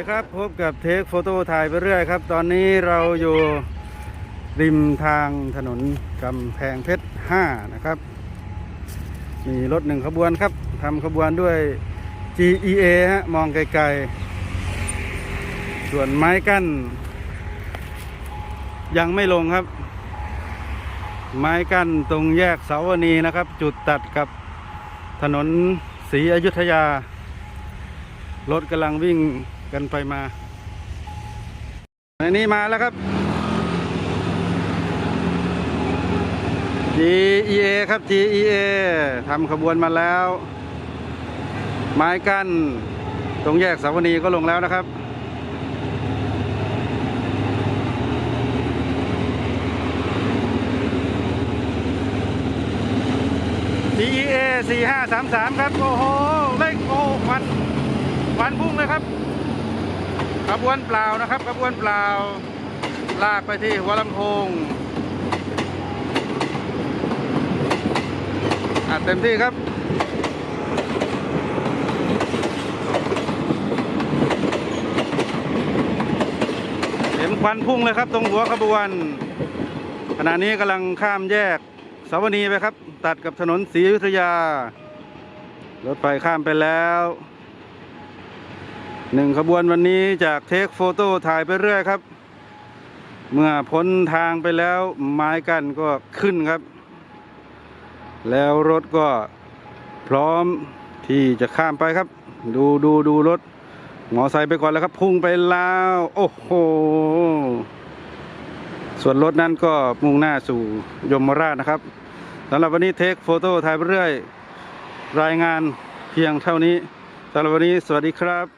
ดีครับพบกับเทคโฟโต้ถ่ายไปเรื่อยครับ ตอนนี้เราอยู่ริมทางถนนกำแพงเพชร 5 นะครับ มีรถหนึ่งขบวนครับทำขบวนด้วย GEA ฮะมองไกลๆ ส่วนไม้กั้น ยังไม่ลงครับ ไม้กั้นตรงแยกเสาวนีนะครับ จุดตัดกับถนนศรีอยุธยารถกำลังวิ่ง กันไปมาอันนี้มาแล้วครับ GEA ครับ GEA ทำขบวนมาแล้ว ไม้กั้นตรงแยกสาวนีก็ลงแล้วนะครับ GEA 4533ครับ โอ้โหเร่งโอ้ควันควันพุ่งเลยครับ ขบวนเปล่านะครับขบวนเปล่า ลากไปที่หัวลำโพงอัดเต็มที่ครับเห็นควันพุ่งเลยครับตรงหัวขบวน ขณะนี้กำลังข้ามแยกสาวนีไปครับ ตัดกับถนนศรีอยุธยา รถไฟข้ามไปแล้ว หนึ่งขบวนวันนี้จากเทคโฟโต้ถ่ายไปเรื่อยครับ เมื่อพ้นทางไปแล้วไม้กันก็ขึ้นครับ แล้วรถก็พร้อมที่จะข้ามไปครับ ดูดูดูรถหมอไซไปก่อนแล้วครับ พุ่งไปแล้ว โอ้โห ส่วนรถนั้นก็มุ่งหน้าสู่ยมราชนะครับสำหรับวันนี้เทคโฟโต้ถ่ายไปเรื่อย รายงานเพียงเท่านี้สำหรับวันนี้สวัสดีครับ